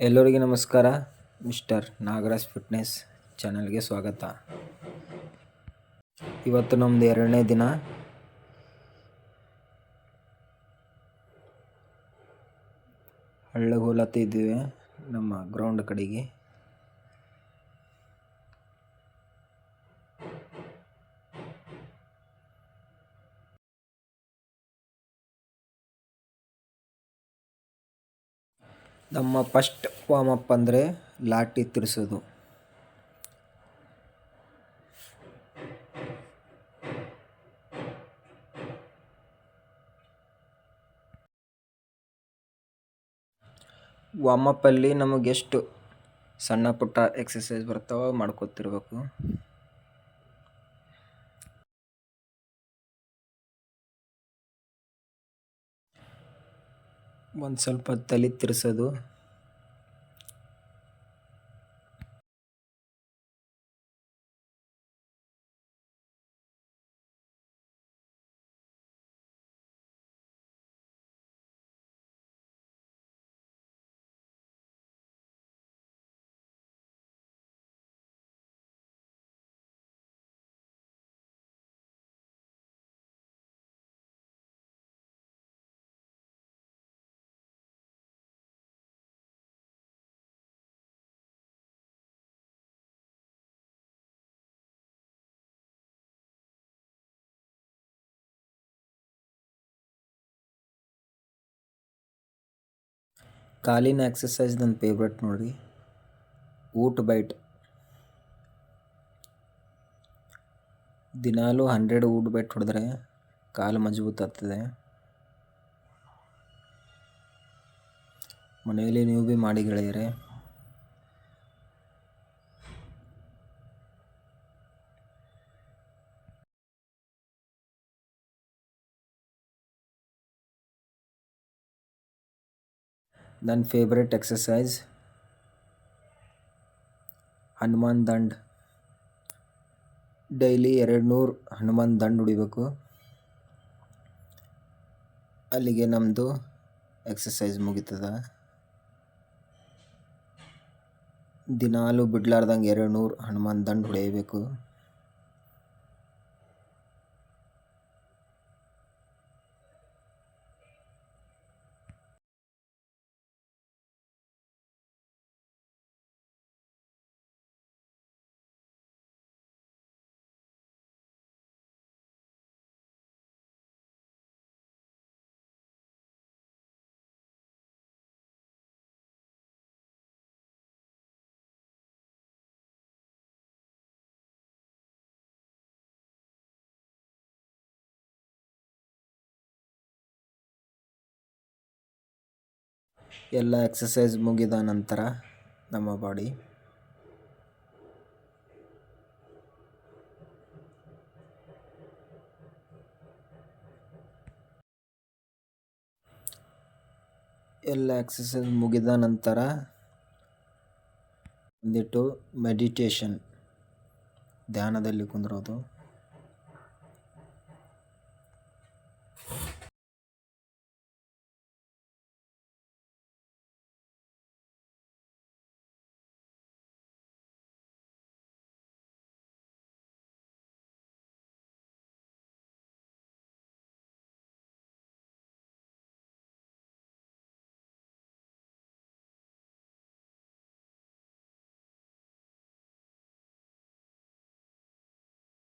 ಎಲ್ಲರಿಗೂ ನಮಸ್ಕಾರ. Mister Nagaraj fitness ಚಾನಲ್ಗೆ ಸ್ವಾಗತ. ಇವತ್ತು ನಮ್ಮದು ಎರಡನೇ ದಿನ. ಹಳ್ಳಗೋಲತ್ತಿದ್ದೀವಿ ನಮ್ಮ ಗ್ರೌಂಡ್ ಕಡೆಗೆ. ನಮ್ಮ ಫಸ್ಟ್ ವಾಮಪ್ ಅಂದರೆ ಲಾಟಿ ತಿರ್ಸೋದು. ವಾಮಪ್ಪಲ್ಲಿ ನಮಗೆ ಎಷ್ಟು ಸಣ್ಣ ಪುಟ್ಟ ಎಕ್ಸಸೈಸ್ ಬರ್ತಾವೋ ಮಾಡ್ಕೊತಿರ್ಬೇಕು. ಒಂದು ಸ್ವಲ್ಪ ತಲೆ ತಿರ್ಸೋದು. ಕಾಲಿನ ಎಕ್ಸಸೈಸ್ ನನ್ನ ಫೇವ್ರೆಟ್ ನೋಡಿ ಊಟ ಬೈಟ್ ದಿನಾಲೂ ಹಂಡ್ರೆಡ್ ಊಟ ಬೈಟ್ ಹೊಡೆದ್ರೆ ಕಾಲು ಮಜಬೂತ್ ಆಗ್ತದೆ. ಮನೆಯಲ್ಲಿ ನೀವು ಭೀ ಮಾಡಿ ಗೆಳೆಯರೆ. ನನ್ನ ಫೇವ್ರೆಟ್ ಎಕ್ಸಸೈಸ್ ಹನುಮಾನ್ ದಂಡ್. ಡೈಲಿ ಎರಡು ನೂರು ಹನುಮಾನ್ ದಂಡ್ ಹೊಡಿಬೇಕು ಅಲ್ಲಿಗೆ ನಮ್ಮದು ಎಕ್ಸಸೈಸ್ ಮುಗಿತದ. ದಿನಾಲೂ ಬಿಡ್ಲಾರ್ದಂಗೆ ಎರಡು ನೂರು ಹನುಮಾನ್ ದಂಡ್ ಹೊಡೆಯಬೇಕು ಎಲ್ಲ ಎಕ್ಸಸೈಸ್ ಮುಗಿದ ನಂತರ ನಮ್ಮ ಬಾಡಿ ಎಲ್ಲ ಎಕ್ಸಸೈಸ್ ಮುಗಿದ ನಂತರ ಬಂದಿಟ್ಟು ಮೆಡಿಟೇಷನ್ ಧ್ಯಾನದಲ್ಲಿ ಕುಂದಿರೋದು.